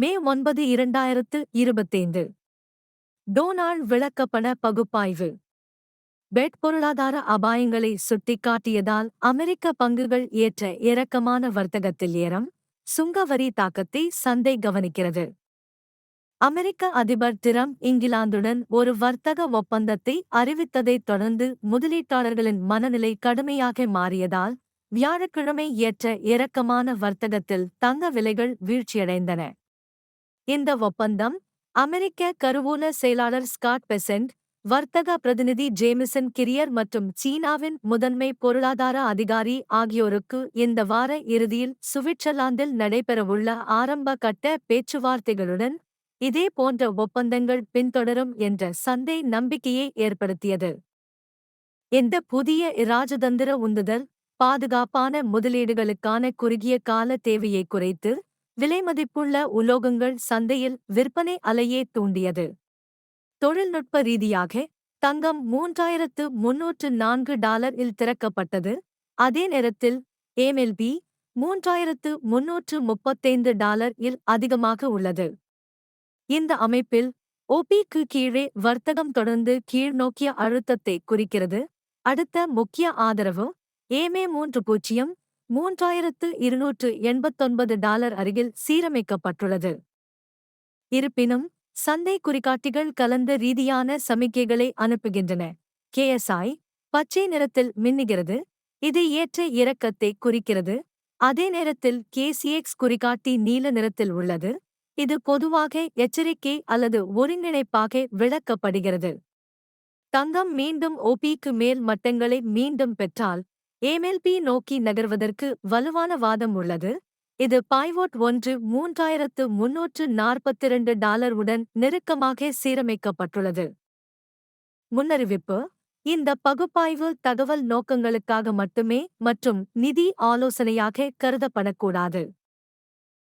மே ஒன்பது இரண்டாயிரத்து இருபத்தைந்து. டோனால்ட் விளக்கப்பண பகுப்பாய்வு. பெட் பொருளாதார அபாயங்களை சுட்டிக்காட்டியதால் அமெரிக்க பங்குகள் ஏற்ற இறக்கமான வர்த்தகத்தில் ஏறம் சுங்கவரி தாக்கத்தை சந்தை கவனிக்கிறது. அமெரிக்க அதிபர் டிரம்ப் இங்கிலாந்துடன் ஒரு வர்த்தக ஒப்பந்தத்தை அறிவித்ததைத் தொடர்ந்து முதலீட்டாளர்களின் மனநிலை கடுமையாக மாறியதால் வியாழக்கிழமை ஏற்ற இறக்கமான வர்த்தகத்தில் தங்க விலைகள் வீழ்ச்சியடைந்தன. இந்த ஒப்பந்தம் அமெரிக்க கருவூல செயலாளர் ஸ்காட் பெசன்ட் வர்த்தக பிரதிநிதி ஜேமிசன் கிரியர் மற்றும் சீனாவின் முதன்மை பொருளாதார அதிகாரி ஆகியோருக்கு இந்த வார இறுதியில் சுவிட்சர்லாந்தில் நடைபெறவுள்ள ஆரம்ப கட்ட பேச்சுவார்த்தைகளுடன் இதே போன்ற ஒப்பந்தங்கள் பின்தொடரும் என்ற சந்தை நம்பிக்கையை ஏற்படுத்தியது. இந்த புதிய இராஜதந்திர உந்துதல் பாதுகாப்பான முதலீடுகளுக்கான குறுகிய கால தேவையை குறைத்து விலைமதிப்புள்ள உலோகங்கள் சந்தையில் விற்பனை அலையே தூண்டியது. தொழில்நுட்ப ரீதியாக தங்கம் மூன்றாயிரத்து முன்னூற்று நான்கு டாலர் இல் திறக்கப்பட்டது. அதே நேரத்தில் ஏமெல்பி மூன்றாயிரத்து முன்னூற்று முப்பத்தைந்து டாலர் இல் அதிகமாக உள்ளது. இந்த அமைப்பில் ஓபிக்கு கீழே வர்த்தகம் தொடர்ந்து கீழ்நோக்கிய அழுத்தத்தை குறிக்கிறது. அடுத்த முக்கிய ஆதரவு ஏமே மூன்று பூஜ்ஜியம் மூன்றாயிரத்து இருநூற்று எண்பத்தொன்பது டாலர் அருகில் சீரமைக்கப்பட்டுள்ளது. இருப்பினும் சந்தை குறிகாட்டிகள் கலந்த ரீதியான சமிக்கைகளை அனுப்புகின்றன. கேஎஸ்ஐ பச்சை நிறத்தில் மின்னுகிறது இது ஏற்ற இறக்கத்தை குறிக்கிறது. அதே நேரத்தில் கேசிஎக்ஸ் குறிகாட்டி நீல நிறத்தில் உள்ளது இது பொதுவாக எச்சரிக்கை அல்லது ஒருங்கிணைப்பாக விளக்கப்படுகிறது. தங்கம் மீண்டும் ஓபிக்கு மேல் மட்டங்களை மீண்டும் பெற்றால் ஏமெல்பி நோக்கி நகர்வதற்கு வலுவான வாதம் உள்ளது. இது பாய்வோட் ஒன்று மூன்றாயிரத்து முன்னூற்று நாற்பத்திரண்டு டாலர் உடன் நெருக்கமாக சீரமைக்கப்பட்டுள்ளது. முன்னறிவிப்பு இந்த பகுப்பாய்வு தகவல் நோக்கங்களுக்காக மட்டுமே மற்றும் நிதி ஆலோசனையாக கருதப்படக்கூடாது.